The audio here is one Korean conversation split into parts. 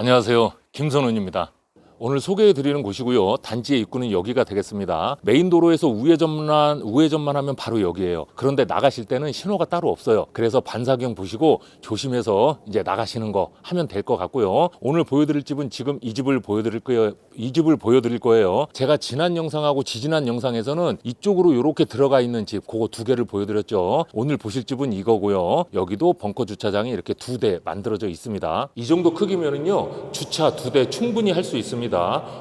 안녕하세요. 김선훈입니다. 오늘 소개해 드리는 곳이고요. 단지의 입구는 여기가 되겠습니다. 메인 도로에서 우회전만 우회전만 하면 바로 여기예요. 그런데 나가실 때는 신호가 따로 없어요. 그래서 반사경 보시고 조심해서 이제 나가시는 거 하면 될 것 같고요. 오늘 보여드릴 집은 지금 이 집을 보여드릴 거예요. 이 집을 보여드릴 거예요. 제가 지난 영상하고 지지난 영상에서는 이쪽으로 이렇게 들어가 있는 집, 그거 두 개를 보여드렸죠. 오늘 보실 집은 이거고요. 여기도 벙커 주차장이 이렇게 두 대 만들어져 있습니다. 이 정도 크기면은요 주차 두 대 충분히 할 수 있습니다.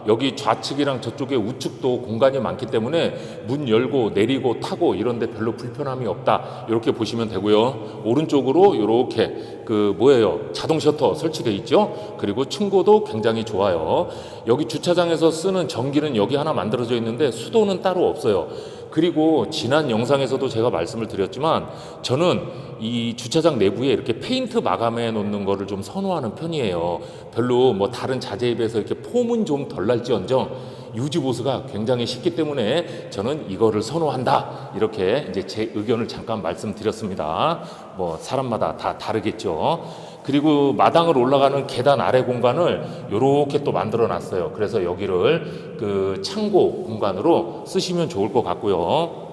여기 좌측이랑 저쪽에 우측도 공간이 많기 때문에 문 열고 내리고 타고 이런데 별로 불편함이 없다. 이렇게 보시면 되고요. 오른쪽으로 이렇게 그 뭐예요 자동 셔터 설치돼 있죠. 그리고 층고도 굉장히 좋아요. 여기 주차장에서 쓰는 전기는 여기 하나 만들어져 있는데 수도는 따로 없어요. 그리고 지난 영상에서도 제가 말씀을 드렸지만 저는 이 주차장 내부에 이렇게 페인트 마감해 놓는 거를 좀 선호하는 편이에요. 별로 뭐 다른 자재에 비해서 이렇게 폼은 좀 덜 날지언정 유지 보수가 굉장히 쉽기 때문에 저는 이거를 선호한다. 이렇게 이제 제 의견을 잠깐 말씀드렸습니다. 뭐 사람마다 다 다르겠죠. 그리고 마당을 올라가는 계단 아래 공간을 이렇게 또 만들어 놨어요. 그래서 여기를 그 창고 공간으로 쓰시면 좋을 것 같고요.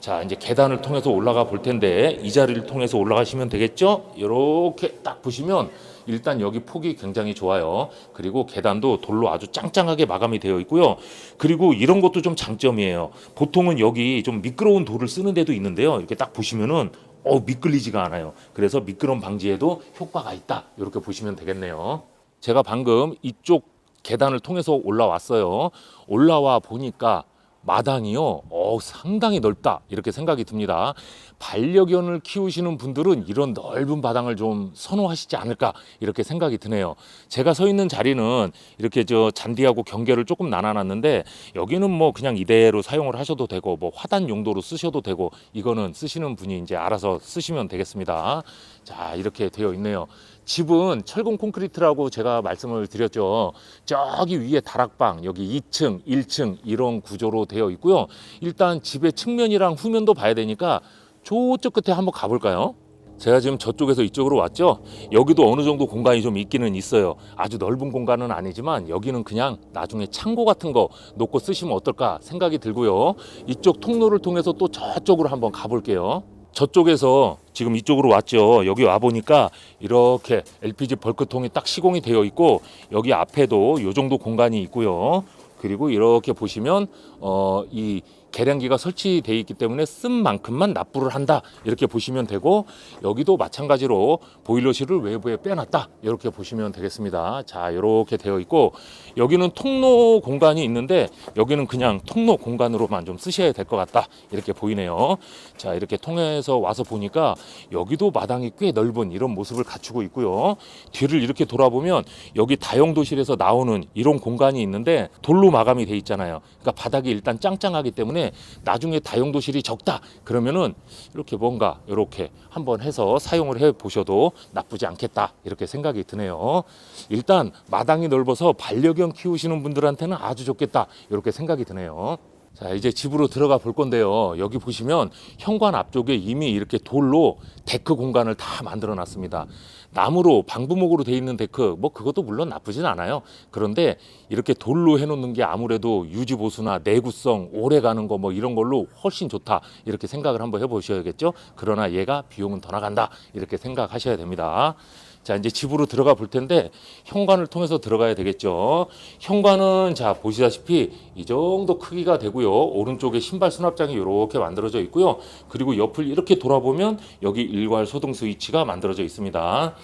자, 이제 계단을 통해서 올라가 볼 텐데 이 자리를 통해서 올라가시면 되겠죠? 이렇게 딱 보시면 일단 여기 폭이 굉장히 좋아요. 그리고 계단도 돌로 아주 짱짱하게 마감이 되어 있고요. 그리고 이런 것도 좀 장점이에요. 보통은 여기 좀 미끄러운 돌을 쓰는 데도 있는데요. 이렇게 딱 보시면은 어 미끌리지가 않아요. 그래서 미끄럼 방지에도 효과가 있다. 이렇게 보시면 되겠네요. 제가 방금 이쪽 계단을 통해서 올라왔어요. 올라와 보니까 마당이요, 어, 상당히 넓다. 이렇게 생각이 듭니다. 반려견을 키우시는 분들은 이런 넓은 마당을 좀 선호하시지 않을까. 이렇게 생각이 드네요. 제가 서 있는 자리는 이렇게 저 잔디하고 경계를 조금 나눠 놨는데 여기는 뭐 그냥 이대로 사용을 하셔도 되고 뭐 화단 용도로 쓰셔도 되고 이거는 쓰시는 분이 이제 알아서 쓰시면 되겠습니다. 자, 이렇게 되어 있네요. 집은 철근 콘크리트라고 제가 말씀을 드렸죠. 저기 위에 다락방, 여기 2층, 1층 이런 구조로 되어 있고요. 일단 집의 측면이랑 후면도 봐야 되니까 저쪽 끝에 한번 가볼까요? 제가 지금 저쪽에서 이쪽으로 왔죠. 여기도 어느 정도 공간이 좀 있기는 있어요. 아주 넓은 공간은 아니지만 여기는 그냥 나중에 창고 같은 거 놓고 쓰시면 어떨까 생각이 들고요. 이쪽 통로를 통해서 또 저쪽으로 한번 가볼게요. 저쪽에서 지금 이쪽으로 왔죠. 여기 와 보니까 이렇게 LPG 벌크통이 딱 시공이 되어 있고 여기 앞에도 요 정도 공간이 있고요. 그리고 이렇게 보시면 어이 계량기가 설치되어 있기 때문에 쓴 만큼만 납부를 한다. 이렇게 보시면 되고 여기도 마찬가지로 보일러실을 외부에 빼놨다. 이렇게 보시면 되겠습니다. 자 이렇게 되어 있고 여기는 통로 공간이 있는데 여기는 그냥 통로 공간으로만 좀 쓰셔야 될 것 같다. 이렇게 보이네요. 자 이렇게 통해서 와서 보니까 여기도 마당이 꽤 넓은 이런 모습을 갖추고 있고요. 뒤를 이렇게 돌아보면 여기 다용도실에서 나오는 이런 공간이 있는데 돌로 마감이 돼 있잖아요. 그러니까 바닥이 일단 짱짱하기 때문에 나중에 다용도실이 적다. 그러면은 이렇게 뭔가 이렇게 한번 해서 사용을 해 보셔도 나쁘지 않겠다. 이렇게 생각이 드네요. 일단 마당이 넓어서 반려견 키우시는 분들한테는 아주 좋겠다. 이렇게 생각이 드네요 자 이제 집으로 들어가 볼 건데요. 여기 보시면 현관 앞쪽에 이미 이렇게 돌로 데크 공간을 다 만들어 놨습니다. 나무로 방부목으로 돼 있는 데크 뭐 그것도 물론 나쁘진 않아요. 그런데 이렇게 돌로 해 놓는 게 아무래도 유지 보수나 내구성 오래 가는 거 뭐 이런 걸로 훨씬 좋다. 이렇게 생각을 한번 해 보셔야겠죠? 그러나 얘가 비용은 더 나간다. 이렇게 생각하셔야 됩니다 자 이제 집으로 들어가 볼 텐데 현관을 통해서 들어가야 되겠죠. 현관은 자 보시다시피 이 정도 크기가 되고요. 오른쪽에 신발 수납장이 이렇게 만들어져 있고요. 그리고 옆을 이렇게 돌아보면 여기 일괄 소등 스위치가 만들어져 있습니다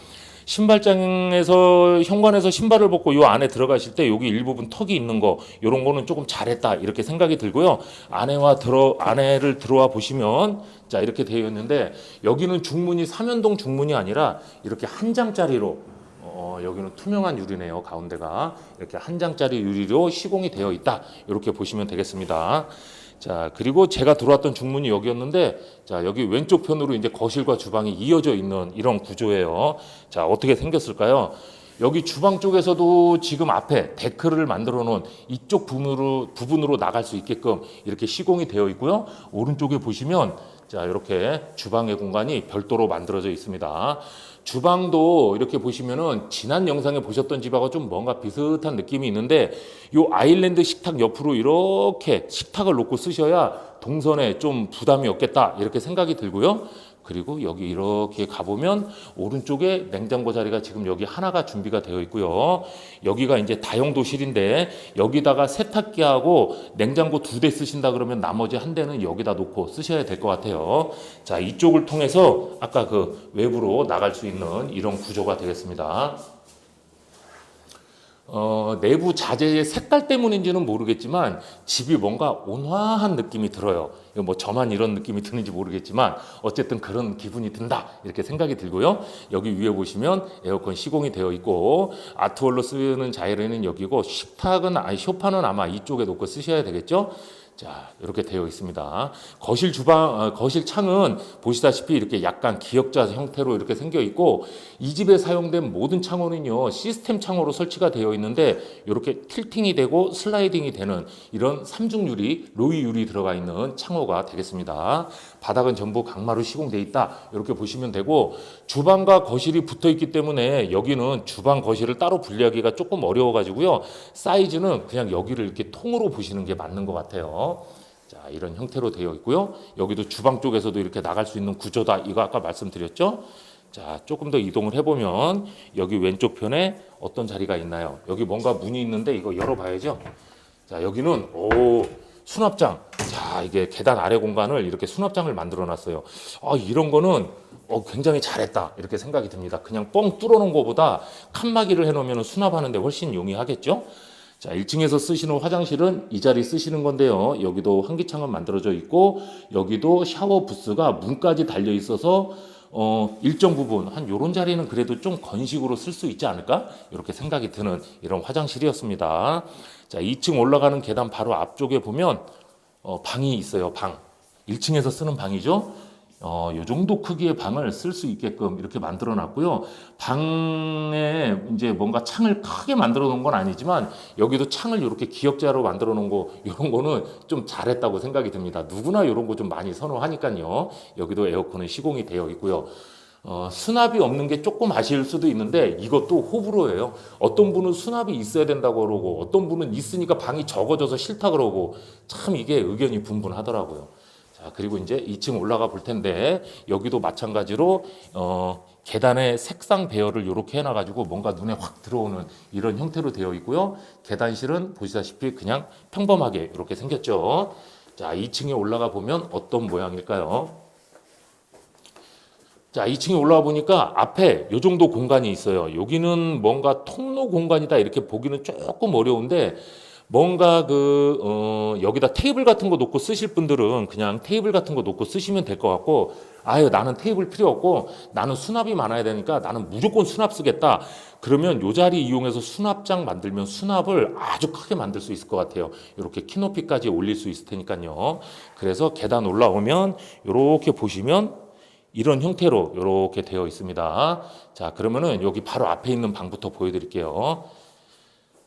신발장에서 현관에서 신발을 벗고 요 안에 들어가실 때 여기 일부분 턱이 있는 거 요런 거는 조금 잘했다 이렇게 생각이 들고요 안에와 들어 안에를 들어와 보시면 자 이렇게 되어 있는데 여기는 중문이 삼연동 중문이 아니라 이렇게 한 장짜리로 어, 여기는 투명한 유리네요 가운데가 이렇게 한 장짜리 유리로 시공이 되어 있다 이렇게 보시면 되겠습니다. 자 그리고 제가 들어왔던 중문이 여기였는데 자 여기 왼쪽 편으로 이제 거실과 주방이 이어져 있는 이런 구조예요. 자 어떻게 생겼을까요? 여기 주방 쪽에서도 지금 앞에 데크를 만들어 놓은 이쪽 부분으로 부분으로 나갈 수 있게끔 이렇게 시공이 되어 있고요. 오른쪽에 보시면 자 이렇게 주방의 공간이 별도로 만들어져 있습니다. 주방도 이렇게 보시면은 지난 영상에 보셨던 집하고 좀 뭔가 비슷한 느낌이 있는데 요 아일랜드 식탁 옆으로 이렇게 식탁을 놓고 쓰셔야 동선에 좀 부담이 없겠다 이렇게 생각이 들고요. 그리고 여기 이렇게 가보면 오른쪽에 냉장고 자리가 지금 여기 하나가 준비가 되어 있고요. 여기가 이제 다용도실인데 여기다가 세탁기하고 냉장고 두 대 쓰신다 그러면 나머지 한 대는 여기다 놓고 쓰셔야 될 것 같아요. 자, 이쪽을 통해서 아까 그 외부로 나갈 수 있는 이런 구조가 되겠습니다. 어, 내부 자재의 색깔 때문인지는 모르겠지만 집이 뭔가 온화한 느낌이 들어요. 이거 뭐 저만 이런 느낌이 드는지 모르겠지만 어쨌든 그런 기분이 든다 이렇게 생각이 들고요. 여기 위에 보시면 에어컨 시공이 되어 있고 아트월로 쓰는 자이레는 여기고 식탁은 아니 쇼파는 아마 이쪽에 놓고 쓰셔야 되겠죠. 자, 이렇게 되어 있습니다. 거실 주방, 어, 거실 창은 보시다시피 이렇게 약간 기역자 형태로 이렇게 생겨 있고 이 집에 사용된 모든 창호는요 시스템 창호로 설치가 되어 있는데 이렇게 틸팅이 되고 슬라이딩이 되는 이런 삼중 유리, 로이 유리 들어가 있는 창호가 되겠습니다. 바닥은 전부 강마루 시공돼 있다 이렇게 보시면 되고 주방과 거실이 붙어 있기 때문에 여기는 주방 거실을 따로 분리하기가 조금 어려워가지고요 사이즈는 그냥 여기를 이렇게 통으로 보시는 게 맞는 것 같아요. 자, 이런 형태로 되어 있고요. 여기도 주방 쪽에서도 이렇게 나갈 수 있는 구조다. 이거 아까 말씀드렸죠? 자, 조금 더 이동을 해보면 여기 왼쪽 편에 어떤 자리가 있나요? 여기 뭔가 문이 있는데 이거 열어봐야죠. 자, 여기는 오 수납장. 자, 이게 계단 아래 공간을 이렇게 수납장을 만들어 놨어요. 아, 이런 거는 어, 굉장히 잘했다. 이렇게 생각이 듭니다. 그냥 뻥 뚫어 놓은 것보다 칸막이를 해 놓으면 수납하는데 훨씬 용이하겠죠? 자, 1층에서 쓰시는 화장실은 이 자리 쓰시는 건데요. 여기도 환기창은 만들어져 있고 여기도 샤워 부스가 문까지 달려 있어서 어, 일정 부분 한 요런 자리는 그래도 좀 건식으로 쓸 수 있지 않을까? 이렇게 생각이 드는 이런 화장실이었습니다. 자, 2층 올라가는 계단 바로 앞쪽에 보면 어, 방이 있어요. 방. 1층에서 쓰는 방이죠. 어, 요 정도 크기의 방을 쓸 수 있게끔 이렇게 만들어 놨고요. 방에 이제 뭔가 창을 크게 만들어 놓은 건 아니지만 여기도 창을 이렇게 기역자로 만들어 놓은 거 이런 거는 좀 잘했다고 생각이 듭니다. 누구나 이런 거 좀 많이 선호하니까요. 여기도 에어컨은 시공이 되어 있고요. 어, 수납이 없는 게 조금 아쉬울 수도 있는데 이것도 호불호예요. 어떤 분은 수납이 있어야 된다고 그러고 어떤 분은 있으니까 방이 적어져서 싫다 그러고 참 이게 의견이 분분하더라고요. 자, 그리고 이제 2층 올라가 볼 텐데 여기도 마찬가지로 어, 계단의 색상 배열을 이렇게 해놔가지고 뭔가 눈에 확 들어오는 이런 형태로 되어 있고요. 계단실은 보시다시피 그냥 평범하게 이렇게 생겼죠. 자, 2층에 올라가 보면 어떤 모양일까요? 자, 2층에 올라와 보니까 앞에 요 정도 공간이 있어요. 여기는 뭔가 통로 공간이다 이렇게 보기는 조금 어려운데 뭔가 그, 어, 여기다 테이블 같은 거 놓고 쓰실 분들은 그냥 테이블 같은 거 놓고 쓰시면 될 것 같고, 아유, 나는 테이블 필요 없고, 나는 수납이 많아야 되니까 나는 무조건 수납 쓰겠다. 그러면 요 자리 이용해서 수납장 만들면 수납을 아주 크게 만들 수 있을 것 같아요. 이렇게 키높이까지 올릴 수 있을 테니까요. 그래서 계단 올라오면, 이렇게 보시면, 이런 형태로 이렇게 되어 있습니다. 자, 그러면은 여기 바로 앞에 있는 방부터 보여드릴게요.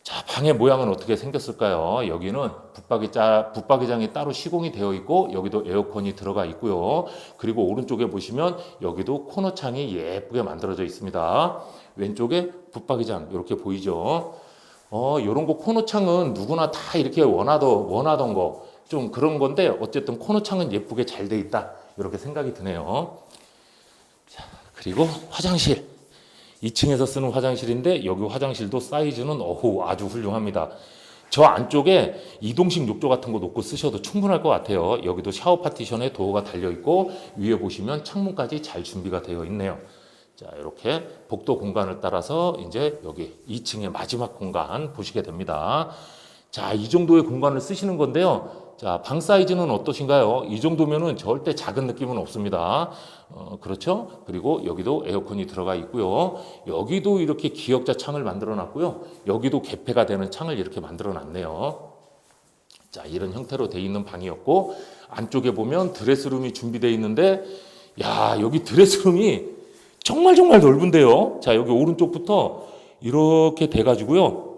자, 방의 모양은 어떻게 생겼을까요? 여기는 붙박이자, 붙박이장이 따로 시공이 되어 있고, 여기도 에어컨이 들어가 있고요. 그리고 오른쪽에 보시면 여기도 코너 창이 예쁘게 만들어져 있습니다. 왼쪽에 붙박이장, 이렇게 보이죠? 어, 요런 거 코너 창은 누구나 다 이렇게 원하던, 원하던 거, 좀 그런 건데, 어쨌든 코너 창은 예쁘게 잘 돼 있다. 이렇게 생각이 드네요. 자, 그리고 화장실. 2층에서 쓰는 화장실인데 여기 화장실도 사이즈는 어후 아주 훌륭합니다. 저 안쪽에 이동식 욕조 같은 거 놓고 쓰셔도 충분할 것 같아요. 여기도 샤워 파티션에 도어가 달려 있고 위에 보시면 창문까지 잘 준비가 되어 있네요. 자, 이렇게 복도 공간을 따라서 이제 여기 2층의 마지막 공간 보시게 됩니다. 자, 이 정도의 공간을 쓰시는 건데요. 자, 방 사이즈는 어떠신가요? 이 정도면은 절대 작은 느낌은 없습니다. 어, 그렇죠? 그리고 여기도 에어컨이 들어가 있고요. 여기도 이렇게 기역자 창을 만들어 놨고요. 여기도 개폐가 되는 창을 이렇게 만들어 놨네요. 자, 이런 형태로 돼 있는 방이었고 안쪽에 보면 드레스룸이 준비되어 있는데 야, 여기 드레스룸이 정말 정말 넓은데요. 자, 여기 오른쪽부터 이렇게 돼 가지고요.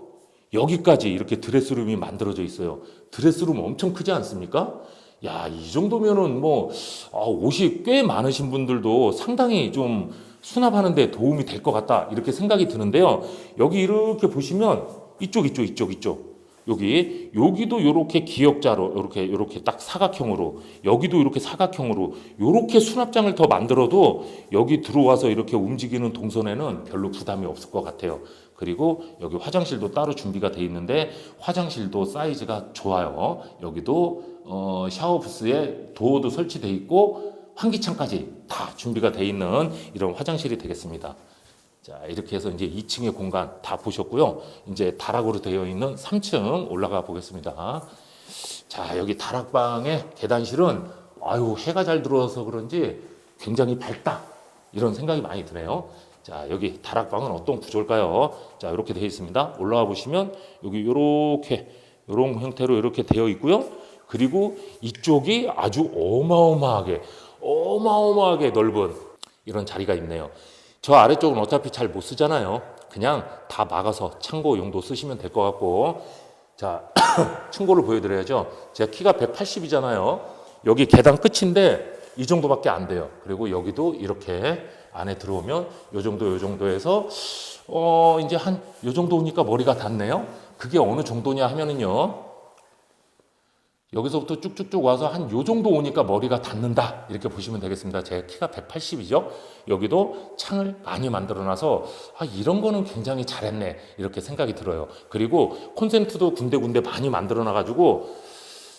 여기까지 이렇게 드레스룸이 만들어져 있어요. 드레스룸 엄청 크지 않습니까? 야, 이 정도면은 뭐, 아, 옷이 꽤 많으신 분들도 상당히 좀 수납하는데 도움이 될 것 같다. 이렇게 생각이 드는데요. 여기 이렇게 보시면 이쪽, 이쪽, 이쪽, 이쪽. 여기, 여기도 이렇게 기역자로, 이렇게, 이렇게 딱 사각형으로, 여기도 이렇게 사각형으로, 이렇게 수납장을 더 만들어도 여기 들어와서 이렇게 움직이는 동선에는 별로 부담이 없을 것 같아요. 그리고 여기 화장실도 따로 준비가 돼 있는데 화장실도 사이즈가 좋아요. 여기도 어, 샤워 부스에 도어도 설치돼 있고 환기창까지 다 준비가 돼 있는 이런 화장실이 되겠습니다. 자, 이렇게 해서 이제 2층의 공간 다 보셨고요. 이제 다락으로 되어 있는 3층 올라가 보겠습니다. 자, 여기 다락방의 계단실은 아유, 해가 잘 들어와서 그런지 굉장히 밝다. 이런 생각이 많이 드네요. 자, 여기 다락방은 어떤 구조일까요? 자, 이렇게 되어 있습니다. 올라와 보시면 여기 이렇게 이런 형태로 이렇게 되어 있고요. 그리고 이쪽이 아주 어마어마하게 어마어마하게 넓은 이런 자리가 있네요. 저 아래쪽은 어차피 잘 못 쓰잖아요. 그냥 다 막아서 창고 용도 쓰시면 될 것 같고 자, 층고를 보여드려야죠. 제가 키가 180이잖아요. 여기 계단 끝인데 이 정도밖에 안 돼요. 그리고 여기도 이렇게 안에 들어오면 요 정도 요 정도에서 어 이제 한 요 정도 오니까 머리가 닿네요. 그게 어느 정도냐 하면은요. 여기서부터 쭉쭉쭉 와서 한 요 정도 오니까 머리가 닿는다. 이렇게 보시면 되겠습니다. 제 키가 180이죠. 여기도 창을 많이 만들어 놔서 아, 이런 거는 굉장히 잘했네. 이렇게 생각이 들어요. 그리고 콘센트도 군데군데 많이 만들어 놔 가지고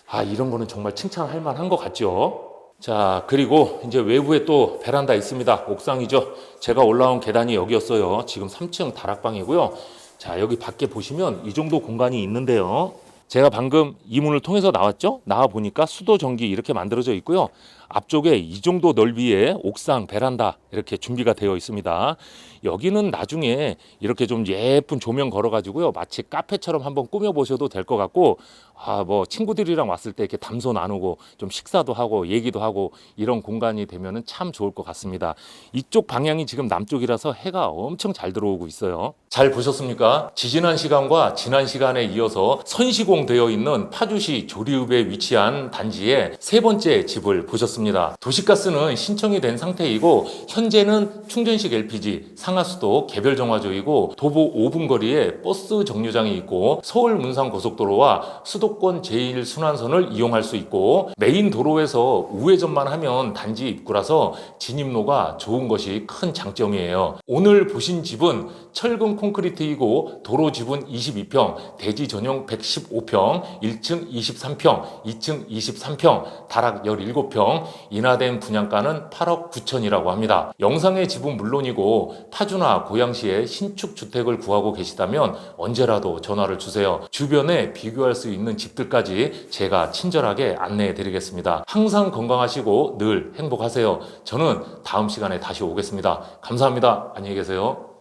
아, 이런 거는 정말 칭찬할 만한 것 같죠. 자, 그리고 이제 외부에 또 베란다 있습니다. 옥상이죠. 제가 올라온 계단이 여기였어요. 지금 3층 다락방이고요. 자, 여기 밖에 보시면 이 정도 공간이 있는데요. 제가 방금 이 문을 통해서 나왔죠? 나와 보니까 수도 전기 이렇게 만들어져 있고요. 앞쪽에 이 정도 넓이의 옥상 베란다 이렇게 준비가 되어 있습니다. 여기는 나중에 이렇게 좀 예쁜 조명 걸어 가지고요. 마치 카페처럼 한번 꾸며 보셔도 될 것 같고 아, 뭐 친구들이랑 왔을 때 이렇게 담소 나누고 좀 식사도 하고 얘기도 하고 이런 공간이 되면은 참 좋을 것 같습니다. 이쪽 방향이 지금 남쪽이라서 해가 엄청 잘 들어오고 있어요. 잘 보셨습니까? 지지난 시간과 지난 시간에 이어서 선시공되어 있는 파주시 조리읍에 위치한 단지의 세 번째 집을 보셨습니다. 도시가스는 신청이 된 상태이고 현재는 충전식 LPG, 상하수도 개별 정화조이고 도보 5분 거리에 버스 정류장이 있고 서울 문산 고속도로와 수도권 제1순환선을 이용할 수 있고 메인 도로에서 우회전만 하면 단지 입구라서 진입로가 좋은 것이 큰 장점이에요. 오늘 보신 집은 철근 콘크리트이고 도로 지분 22평, 대지 전용 115평, 1층 23평, 2층 23평, 다락 17평, 인하된 분양가는 8억 9천이라고 합니다. 영상의 집은 물론이고 파주나 고양시에 신축 주택을 구하고 계시다면 언제라도 전화를 주세요. 주변에 비교할 수 있는 집들까지 제가 친절하게 안내해 드리겠습니다. 항상 건강하시고 늘 행복하세요. 저는 다음 시간에 다시 오겠습니다. 감사합니다. 안녕히 계세요.